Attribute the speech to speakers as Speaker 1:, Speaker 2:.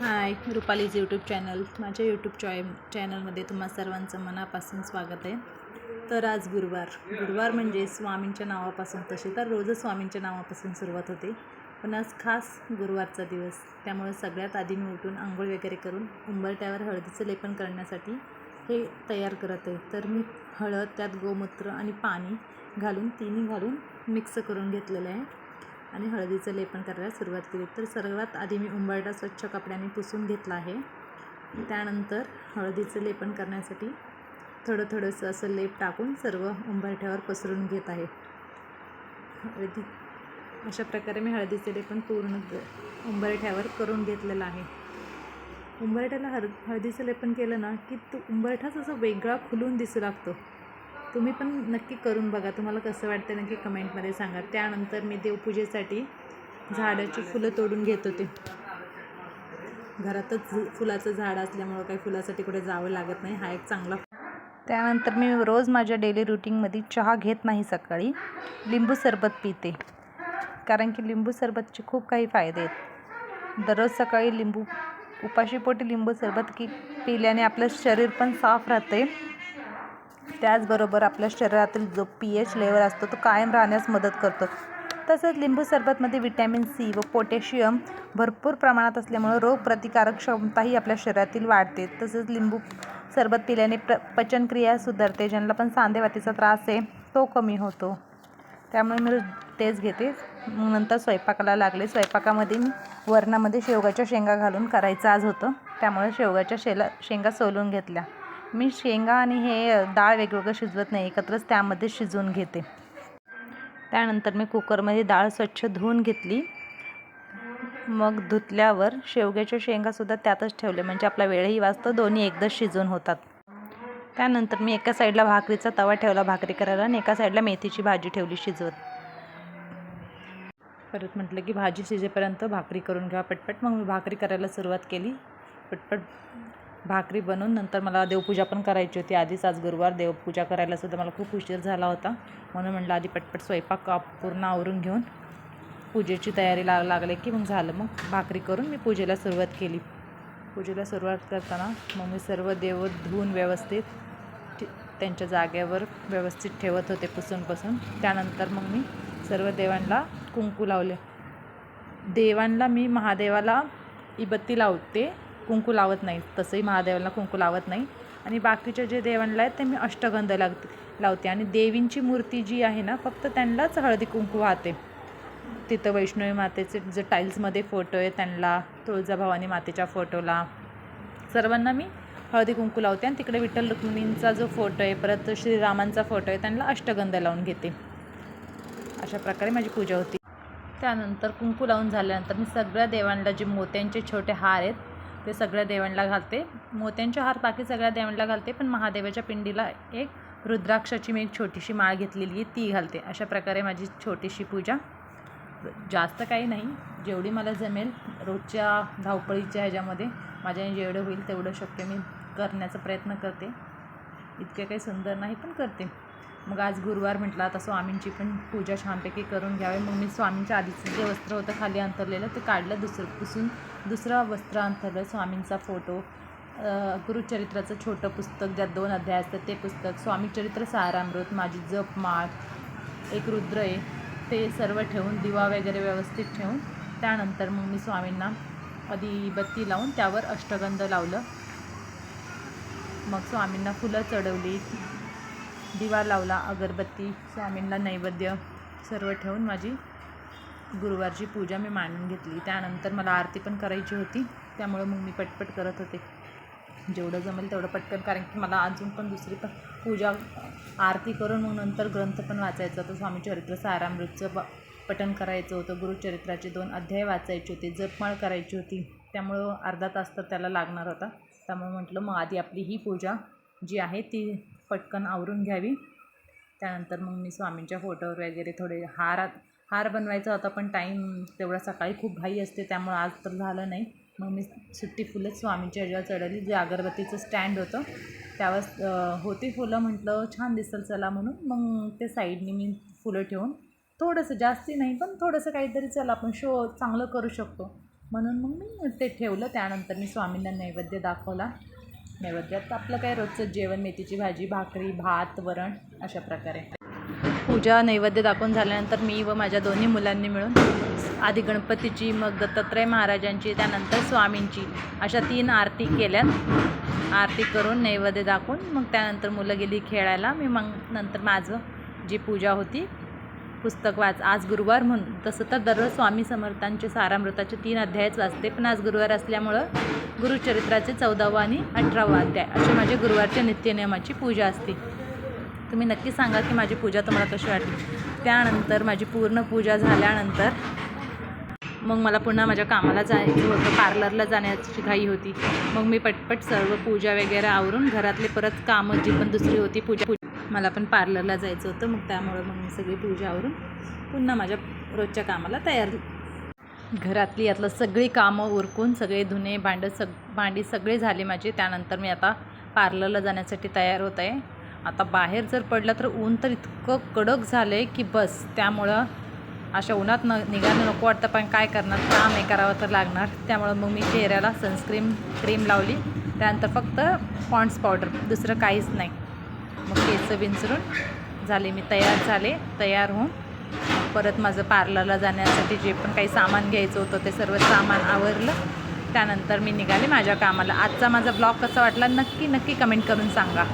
Speaker 1: हाय Rupali's YouTube channel माझ्या YouTube चॉय चॅनलमध्ये तुम्हा सर्वांचं मनापासून स्वागत आहे. तर आज गुरुवार. गुरुवार म्हणजे स्वामींच्या नावापासून तसे तर रोजच स्वामींच्या नावापासून सुरुवात होते. पण आज खास गुरुवारचा दिवस. त्यामुळे सगळ्यात आधी मी उठून आंघोळ वगैरे करून उंबरट्यावर हळदीचं लेपन करण्यासाठी हे तयार करत आहे. तर मी हळद त्यात गोमूत्र आणि पाणी घालून तिन्ही घालून मिक्स करून घेतलेलं आहे. आणि हळदीचं लेपन करायला सुरुवात केली. तर सर्वात आधी मी उंबरटा स्वच्छ कपड्याने पुसून घेतला आहे. त्यानंतर हळदीचं लेपन करण्यासाठी थोडं थोडंसं असं लेप टाकून सर्व उंबरठ्यावर पसरून घेत आहे. हळदी अशा प्रकारे मी हळदीचे लेपन पूर्ण उंबरठ्यावर करून घेतलेलं आहे. उंबरठ्याला हळ हळदीचं लेपन केलं ना की तो उंबरठाच असं वेगळा खुलून दिसू लागतो. तुम्ही पण नक्की करून बघा. तुम्हाला कसं वाटतं नक्की कमेंटमध्ये सांगा. त्यानंतर मी देवपूजेसाठी झाडाची फुलं तोडून घेत होते. घरातच फुलाचं झाड असल्यामुळं काही फुलासाठी कुठे जावं लागत नाही. हा एक चांगला त्यानंतर मी रोज माझ्या डेली रुटीनमध्ये चहा घेत नाही सकाळी. लिंबू सरबत पिते. कारण की लिंबू सरबतचे खूप काही फायदे आहेत. दररोज सकाळी लिंबू उपाशीपोटी लिंबू सरबत की पिल्याने आपलं शरीर पण साफ राहते त्याचबरोबर आपल्या शरीरातील जो पी एच लेवल असतो तो कायम राहण्यास मदत करतो. तसंच लिंबू सरबतमध्ये विटॅमिन सी व पोटॅशियम भरपूर प्रमाणात असल्यामुळं रोगप्रतिकारक क्षमताही आपल्या शरीरातील वाढते. तसंच लिंबू सरबत पिल्याने प्र पचनक्रिया सुधारते ज्यांना पण सांधेवातीचा त्रास आहे तो कमी होतो. त्यामुळे मी तेच घेते. मग नंतर स्वयंपाकाला लागले. स्वयंपाकामध्ये मी वरणामध्ये शेवगाच्या शेंगा घालून करायचं आज होतं. त्यामुळे शेवगाच्या शेला शेंगा सोलून घेतल्या. मी शेंगा आणि हे डाळ वेगवेगळं शिजवत नाही एकत्रच त्यामध्ये शिजवून घेते. त्यानंतर मी कुकरमध्ये डाळ स्वच्छ धुवून घेतली. मग धुतल्यावर शेवग्याच्या शेंगासुद्धा त्यातच ठेवले म्हणजे आपला वेळही वाचतो दोन्ही एकदाच शिजून होतात. त्यानंतर मी एका साईडला भाकरीचा तवा ठेवला भाकरी करायला आणि एका साईडला मेथीची भाजी ठेवली शिजवत. परत म्हटलं की भाजी शिजेपर्यंत भाकरी करून घ्या पटपट. मग मी भाकरी करायला सुरुवात केली पटपट भाकरी बनवून नंतर मला देवपूजा पण करायची होती. आधीच आज गुरुवार देवपूजा करायला सुद्धा मला खूप उशीर झाला होता. म्हणून म्हटलं आधी पटपट स्वयंपाक पूर्ण आवरून घेऊन पूजेची तयारी लाग लागले की मग झालं. मग भाकरी करून मी पूजेला सुरुवात केली. पूजेला सुरुवात करताना मग मी सर्व देव धुवून व्यवस्थित ठे- त्यांच्या जागेवर व्यवस्थित ठेवत होते पुसून पुसून. त्यानंतर मग मी सर्व देवांना कुंकू लावले. देवांना मी महादेवाला इबत्ती लावते. कुंकू लावत नाही तसंही महादेवाला कुंकू लावत नाही. आणि बाकीचे जे देवांना आहेत ते मी अष्टगंध लागते लावते. आणि देवींची मूर्ती जी आहे ना फक्त त्यांनाच हळदी कुंकू वाहते. तिथं वैष्णवी मातेचे जे टाईल्समध्ये फोटो आहे त्यांना तुळजाभवानी मातेच्या फोटोला सर्वांना मी हळदी कुंकू लावते. आणि तिकडे विठ्ठल रुक्मिणींचा जो फोटो आहे परत श्रीरामांचा फोटो आहे त्यांना अष्टगंध लावून घेते. अशा प्रकारे माझी पूजा होती. त्यानंतर कुंकू लावून झाल्यानंतर मी सगळ्या देवांना जे मोत्यांचे छोटे हार आहेत ते सगळ्या देवांना घालते. मोत्यांचे हार बाकी सगळ्या देवांना घालते पण महादेवाच्या पिंडीला एक रुद्राक्षाची मी एक छोटीशी माळ घेतलेली आहे ती घालते. अशा प्रकारे माझी छोटीशी पूजा. जास्त काही नाही. जेवढी मला जमेल रोजच्या धावपळीच्या ह्याच्यामध्ये माझ्याने जेवढं होईल तेवढं शक्य मी करण्याचा प्रयत्न करते. इतके काही सुंदर नाही पण करते. मग आज गुरुवार म्हटलं आता स्वामींची पण पूजा छानपैकी करून घ्यावी. मग मी स्वामींच्या आधीचं जे वस्त्र होतं खाली अंतरलेलं ते काढलं दुसरं पुसून दुसरं वस्त्र अंतरलं स्वामींचा फोटो. गुरुचरित्राचं छोटं पुस्तक ज्यात दोन अध्याय असतात ते पुस्तक. स्वामीचरित्र सारामृत माझी जपमाळ एक रुद्र आहे ते सर्व ठेवून दिवा वगैरे व्यवस्थित ठेवून त्यानंतर मग मी स्वामींना आधी बत्ती लावून त्यावर अष्टगंध लावलं. मग स्वामींना फुलं चढवली. दिवा लावला अगरबत्ती स्वामींना नैवेद्य सर्व ठेवून माझी गुरुवारची पूजा मी मांडून घेतली. त्यानंतर मला आरती पण करायची होती. त्यामुळं मग मी पटपट करत होते. जेवढं जमेल तेवढं पटकन कारण की मला अजून पण दुसरी पण पूजा आरती करून मग नंतर ग्रंथ पण वाचायचा होतं. स्वामी चरित्र सारामृतचं ब पठण करायचं होतं. गुरुचरित्राचे दोन अध्याय वाचायचे होते. जपमाळ करायची होती. त्यामुळं अर्धा तास तर त्याला लागणार होता. त्यामुळे म्हटलं मग आधी आपली ही पूजा जी आहे ती पटकन आवरून घ्यावी. त्यानंतर मग मी स्वामींच्या फोटोवर वगैरे थोडे हार हार बनवायचा होता पण टाईम तेवढा सकाळी खूप घाई असते त्यामुळं आज तर झालं नाही. मग मी सुट्टी फुलंच स्वामींच्या ह्याच्यावर चढवली जे अगरबत्तीचं स्टँड होतं त्यावर होती फुलं म्हटलं छान दिसेल चला म्हणून. मग ते साईडने मी फुलं ठेवून थोडंसं जास्ती नाही पण थोडंसं काहीतरी चला आपण शो चांगलं करू शकतो. म्हणून मग मी ते ठेवलं. त्यानंतर मी स्वामींना नैवेद्य दाखवला. नैवेद्यात आपलं काय रोजचं जेवण मेथीची भाजी भाकरी भात वरण अशा प्रकारे. पूजा नैवेद्य दाखवून झाल्यानंतर मी व माझ्या दोन्ही मुलांनी मिळून आधी गणपतीची मग दत्तात्रय महाराजांची त्यानंतर स्वामींची अशा तीन आरती केल्यात. आरती करून नैवेद्य दाखवून मग त्यानंतर मुलं गेली खेळायला. मी मग नंतर माझं जी पूजा होती पुस्तक वाच. आज गुरुवार म्हणून. तसं तर दररोज स्वामी समर्थांचे सारामृताचे तीन अध्यायच वाचते. पण आज गुरुवार असल्यामुळं गुरुचरित्राचे चौदावा आणि अठरावा अध्याय असे माझे गुरुवारच्या नित्यनियमाची पूजा असते. तुम्ही नक्की सांगा की माझी पूजा तुम्हाला कशी वाटली? त्यानंतर माझी पूर्ण पूजा झाल्यानंतर मग मला पुन्हा माझ्या कामाला जायचं होतं. पार्लरला जाण्याची घाई होती. मग मी पटपट सर्व पूजा वगैरे आवरून घरातले परत कामं जी पण दुसरी होती पूजा पूजा मला पण पार्लरला जायचं होतं मग त्यामुळं मग मी सगळी पूजावरून पुन्हा माझ्या रोजच्या कामाला तयार घरातली यातलं सगळी कामं उरकून सगळे धुणे भांडं सग भांडी सगळे झाले माझे. त्यानंतर मी आता पार्लरला जाण्यासाठी तयार होत आहे. आता बाहेर जर पडलं तर ऊन तर इतकं कडक झालं आहे की बस त्यामुळं अशा उन्हात न निघायला नको वाटतं. पण काय करणार? काम हे करावं तर लागणार. त्यामुळं मग मी चेहऱ्याला सनस्क्रीम क्रीम लावली. त्यानंतर फक्त पॉन्ड्स पावडर दुसरं काहीच नाही. मग केस विंचरून झाले मी तयार झाले तयार होऊन परत माझं पार्लरला जाण्यासाठी जे पण काही सामान घ्यायचं होतं ते सर्व सामान आवरलं. त्यानंतर मी निघाले माझ्या कामाला. आजचा माझा ब्लॉग कसा वाटला नक्की नक्की कमेंट करून सांगा.